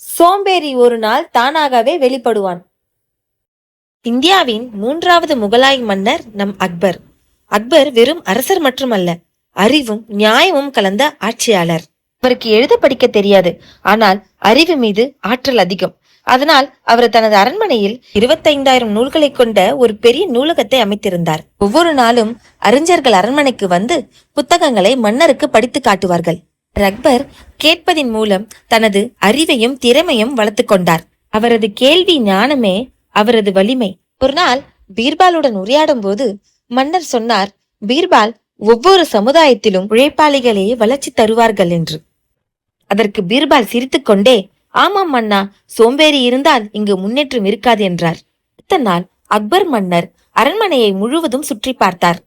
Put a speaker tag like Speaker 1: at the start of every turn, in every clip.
Speaker 1: சோம்பேறி ஒரு நாள் தானாகவே வெளிப்படுவான். இந்தியாவின் மூன்றாவது முகலாய் மன்னர் நம் அக்பர். அக்பர் வெறும் அரசர் மட்டுமல்ல அறிவும் நியாயமும் கலந்த ஆட்சியாளர். அவருக்கு எழுத படிக்க தெரியாது ஆனால் அறிவு மீது ஆற்றல் அதிகம். அதனால் அவர் தனது அரண்மனையில் இருபத்தைந்தாயிரம் நூல்களை கொண்ட ஒரு பெரிய நூலகத்தை அமைத்திருந்தார். ஒவ்வொரு நாளும் அறிஞர்கள் அரண்மனைக்கு வந்து புத்தகங்களை மன்னருக்கு படித்து காட்டுவார்கள். அக்பர் கேட்பதின் மூலம் தனது அறிவையும் திறமையும் வளர்த்துக் கொண்டார். அவரது கேள்வி ஞானமே அவரது வலிமை. ஒரு நாள் பீர்பாலுடன் உரையாடும் போது மன்னர் சொன்னார் பீர்பால் ஒவ்வொரு சமுதாயத்திலும் உழைப்பாளிகளே வளர்ச்சி தருவார்கள் என்று. அதற்கு பீர்பால் சிரித்துக்கொண்டே ஆமாம் மன்னா சோம்பேறி இருந்தால் இங்கு முன்னேற்றம் இருக்காது என்றார். அடுத்த நாள் அக்பர் மன்னர் அரண்மனையை முழுவதும் சுற்றி பார்த்தார்.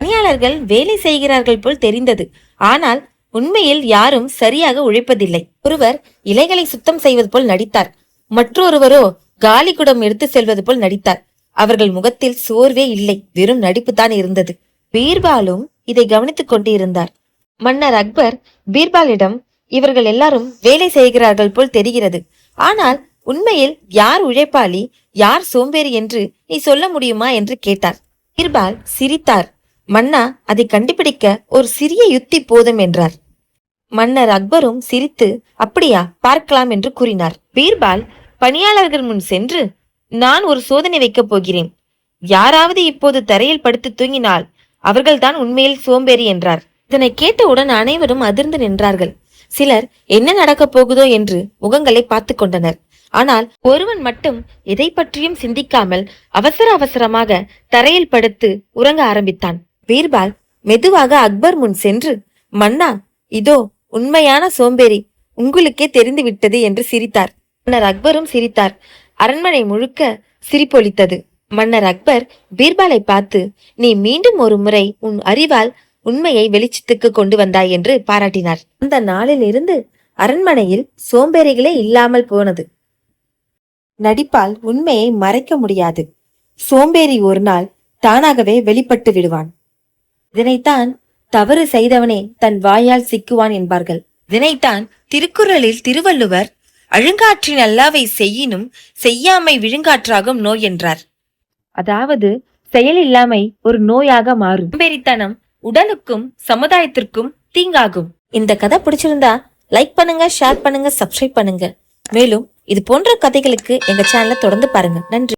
Speaker 1: பணியாளர்கள் வேலை செய்கிறார்கள் போல் தெரிந்தது. ஆனால் உண்மையில் யாரும் சரியாக உழைப்பதில்லை. ஒருவர் இலைகளை சுத்தம் செய்வது போல் நடித்தார். மற்றொருவரோ காலி குடம் எடுத்து செல்வது போல் நடித்தார். அவர்கள் முகத்தில் சோர்வே இல்லை. வெறும் நடிப்புதான் இருந்தது. பீர்பாலும் இதை கவனித்துக் கொண்டிருந்தார் மன்னர் அக்பர் பீர்பாலிடம் இவர்கள் எல்லாரும் வேலை செய்கிறார்கள் போல் தெரிகிறது. ஆனால் உண்மையில் யார் உழைப்பாளி யார் சோம்பேறி என்று நீ சொல்ல முடியுமா என்று கேட்டார். பீர்பால் சிரித்தார். மன்னா அதை கண்டுபிடிக்க ஒரு சிறிய யுத்தி போதும் என்றார். மன்னர் அக்பரும் சிரித்து அப்படியா பார்க்கலாம் என்று கூறினார். பீர்பால் பணியாளர்கள் முன் சென்று நான் ஒரு சோதனை வைக்கப் போகிறேன். யாராவது இப்போது தரையில் படுத்து தூங்கினால் அவர்கள்தான் உண்மையில் சோம்பேறி என்றார். இதனை கேட்டவுடன் அனைவரும் அதிர்ந்து நின்றார்கள். சிலர் என்ன நடக்கப் போகுதோ என்று முகங்களை பார்த்து கொண்டனர். ஆனால் ஒருவன் மட்டும் எதை பற்றியும் சிந்திக்காமல் அவசர அவசரமாக தரையில் படுத்து உறங்க ஆரம்பித்தான். பீர்பால் மெதுவாக அக்பர் முன் சென்று மன்னா இதோ உண்மையான சோம்பேறி. உங்களுக்கே தெரிந்து விட்டது என்று சிரித்தார். மன்னர் அக்பரும் சிரித்தார். அரண்மனை முழுக்க சிரிப்பொலித்தது மன்னர் அக்பர் பீர்பாலை பார்த்து நீ மீண்டும் ஒரு முறை உன் அறிவால் உண்மையை வெளிச்சத்துக்கு கொண்டு வந்தாய் என்று பாராட்டினார். அந்த நாளில் இருந்து அரண்மனையில் சோம்பேறிகளே இல்லாமல் போனது. நடிப்பால் உண்மையை மறைக்க முடியாது. சோம்பேறி ஒரு நாள் தானாகவே வெளிப்பட்டு விடுவான். இதனைத்தான் தவறு செய்தவனே தன் வாயால் சிக்குவான் என்பார்கள். இதனைத்தான் திருக்குறளில் திருவள்ளுவர் அழுங்காற்றின் அல்லாவை செய்யினும் செய்யாமை விழுங்காற்றாகும் நோய் என்றார். அதாவது செயல் இல்லாமை ஒரு நோயாக மாறும். சோம்பேறித்தனம் உடலுக்கும் சமுதாயத்திற்கும் தீங்காகும். இந்த கதை பிடிச்சிருந்தா லைக் பண்ணுங்க ஷேர் பண்ணுங்க சப்ஸ்கிரைப் பண்ணுங்க. மேலும் இது போன்ற கதைகளுக்கு எங்க சேனலை தொடர்ந்து பாருங்க. நன்றி.